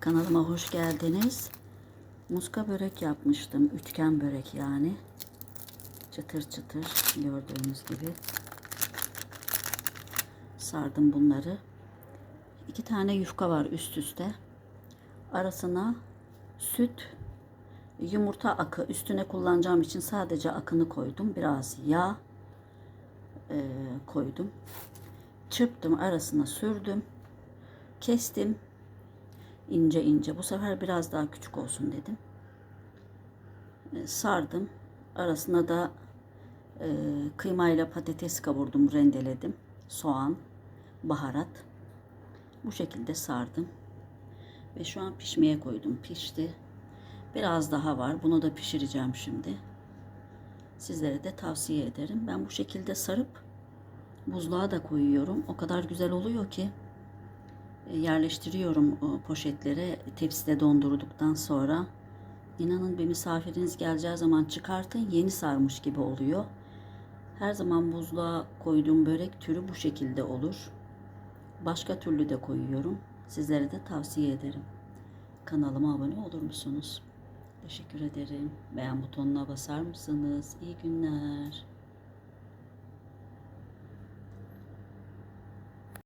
Kanalıma hoş geldiniz. Muska börek yapmıştım. Üçgen börek yani. Çıtır çıtır gördüğünüz gibi. Sardım bunları. İki tane yufka var üst üste. Arasına süt, yumurta akı üstüne kullanacağım için sadece akını koydum. Biraz yağ e, koydum. Çırptım arasına sürdüm. Kestim ince ince. Bu sefer biraz daha küçük olsun dedim. E, sardım. Arasına da e, kıymayla patates kavurdum, rendeledim. Soğan, baharat. Bu şekilde sardım. Ve şu an pişmeye koydum. Pişti. Biraz daha var. Bunu da pişireceğim şimdi. Sizlere de tavsiye ederim. Ben bu şekilde sarıp buzluğa da koyuyorum. O kadar güzel oluyor ki yerleştiriyorum o poşetlere tepside dondurduktan sonra. İnanın bir misafiriniz geleceği zaman çıkartın yeni sarmış gibi oluyor. Her zaman buzluğa koyduğum börek türü bu şekilde olur. Başka türlü de koyuyorum. Sizlere de tavsiye ederim. Kanalıma abone olur musunuz? Teşekkür ederim. Beğen butonuna basar mısınız? İyi günler.